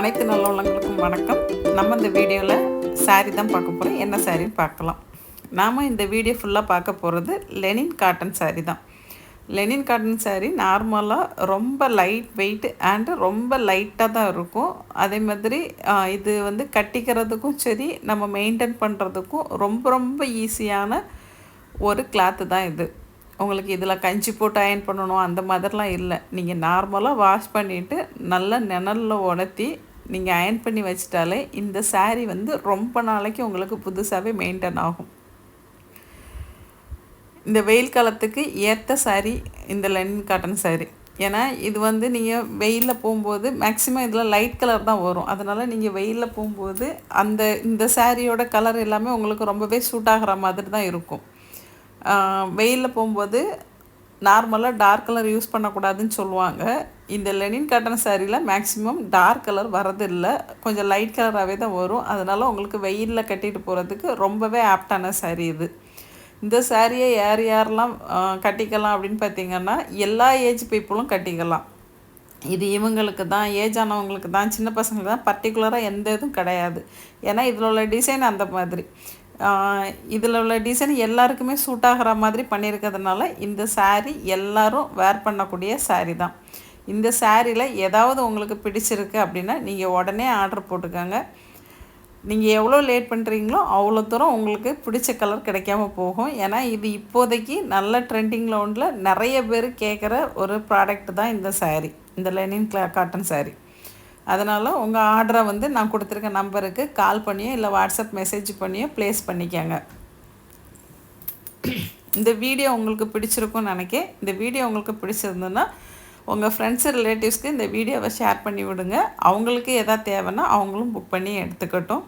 அனைத்து நல்லவங்களுக்கும் வணக்கம். நம்ம இந்த வீடியோவில் சாரீ தான் பார்க்க போகிறோம் என்ன சாரின்னு பார்க்கலாம். நாம் இந்த வீடியோ ஃபுல்லாக பார்க்க போகிறது லெனின் காட்டன் சாரீ தான். லெனின் காட்டன் சாரீ நார்மலாக ரொம்ப லைட் வெயிட் அண்டு ரொம்ப லைட்டாக தான் இருக்கும். அதே மாதிரி இது வந்து கட்டிக்கிறதுக்கும் சரி நம்ம மெயின்டைன் பண்ணுறதுக்கும் ரொம்ப ரொம்ப ஈஸியான ஒரு கிளாத்து தான் இது. உங்களுக்கு இதில் கஞ்சி போட்டு அயன் பண்ணணும் அந்த மாதிரிலாம் இல்லை. நீங்கள் நார்மலாக வாஷ் பண்ணிவிட்டு நல்லா நிழலில் உணர்த்தி நீங்கள் அயன் பண்ணி வச்சிட்டாலே இந்த சாரீ வந்து ரொம்ப நாளைக்கு உங்களுக்கு புதுசாகவே மெயின்டைன் ஆகும். இந்த வெயில் காலத்துக்கு ஏற்ற சாரீ இந்த லென் காட்டன் சாரீ ஏன்னா இது வந்து நீங்கள் வெயிலில் போகும்போது மேக்ஸிமம் இதில் லைட் கலர் தான் வரும். அதனால் நீங்கள் வெயிலில் போகும்போது அந்த இந்த சாரியோட கலர் எல்லாமே உங்களுக்கு ரொம்பவே சூட் ஆகிற மாதிரி தான் இருக்கும். வெயிலில் போகும்போது நார்மலாக டார்க் கலர் யூஸ் பண்ணக்கூடாதுன்னு சொல்லுவாங்க. இந்த லெனின் காட்டன் சாரியில் மேக்ஸிமம் டார்க் கலர் வரதில்லை. கொஞ்சம் லைட் கலராகவே தான் வரும். அதனால் உங்களுக்கு வெயிலில் கட்டிட்டு போகிறதுக்கு ரொம்பவே ஆப்டான saree இது. இந்த சாரியை யார் யாரெல்லாம் கட்டிக்கலாம் அப்படின்னு பார்த்தீங்கன்னா எல்லா ஏஜ் பீப்புளும் கட்டிக்கலாம். இது இவங்களுக்கு தான் ஏஜ் ஆனவங்களுக்கு தான் சின்ன பசங்களுக்கு தான் பர்டிகுலராக எந்த இதுவும் கிடையாது. ஏன்னா இதில் உள்ள டிசைன் அந்த மாதிரி. இதில் உள்ள டிசைன் எல்லாருக்குமே சூட் ஆகிற மாதிரி பண்ணியிருக்கிறதுனால இந்த சாரீ எல்லாரும் வேர் பண்ணக்கூடிய சாரீ தான். இந்த சாரியில் ஏதாவது உங்களுக்கு பிடிச்சிருக்கு அப்படின்னா நீங்கள் உடனே ஆர்டர் போட்டுக்கோங்க. நீங்கள் எவ்வளோ லேட் பண்ணுறீங்களோ அவ்வளோ தூரம் உங்களுக்கு பிடிச்ச கலர் கிடைக்காம போகும். ஏன்னா இது இப்போதைக்கு நல்ல ட்ரெண்டிங்கில் ஒன்றில் நிறைய பேர் கேட்குற ஒரு ப்ராடக்ட் தான் இந்த சாரீ இந்த லெனின் கிளா காட்டன் சாரீ அதனால் உங்கள் ஆர்டரை வந்து நான் கொடுத்துருக்க நம்பருக்கு கால் பண்ணியோ இல்லை வாட்ஸ்அப் மெசேஜ் பண்ணியோ ப்ளேஸ் பண்ணிக்கோங்க. இந்த வீடியோ உங்களுக்கு பிடிச்சிருக்கும்னு நினைக்கேன். இந்த வீடியோ உங்களுக்கு பிடிச்சிருந்ததுன்னா உங்கள் ஃப்ரெண்ட்ஸு ரிலேட்டிவ்ஸ்க்கு இந்த வீடியோவை ஷேர் பண்ணி விடுங்க. அவங்களுக்கு எதாவது தேவைன்னா அவங்களும் புக் பண்ணி எடுத்துக்கட்டும்.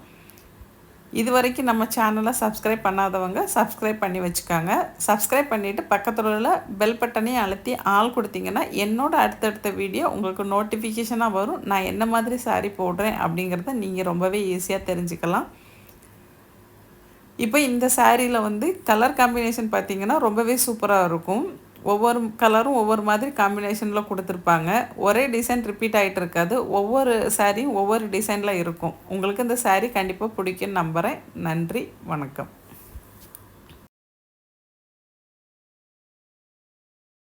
இது வரைக்கும் நம்ம சேனலை சப்ஸ்கிரைப் பண்ணாதவங்க சப்ஸ்கிரைப் பண்ணி வச்சுக்காங்க. சப்ஸ்கிரைப் பண்ணிவிட்டு பக்கத்தில் உள்ள பெல் பட்டனையும் அழுத்தி ஆள் கொடுத்தீங்கன்னா என்னோட அடுத்தடுத்த வீடியோ உங்களுக்கு நோட்டிஃபிகேஷனாக வரும். நான் என்ன மாதிரி saree போடுறேன் அப்படிங்கிறத நீங்கள் ரொம்பவே ஈஸியாக தெரிஞ்சுக்கலாம். இப்போ இந்த சாரியில் வந்து கலர் காம்பினேஷன் பார்த்தீங்கன்னா ரொம்பவே சூப்பராக இருக்கும். ஒவ்வொரு கலரும் ஒவ்வொரு மாதிரி காம்பினேஷனில் கொடுத்துருப்பாங்க. ஒரே டிசைன் ரிப்பீட் ஆகிட்டு இருக்காது. ஒவ்வொரு சாரியும் ஒவ்வொரு டிசைனில் இருக்கும். உங்களுக்கு இந்த சாரீ கண்டிப்பாக பிடிக்கும்னு நம்புகிறேன் நன்றி. வணக்கம்.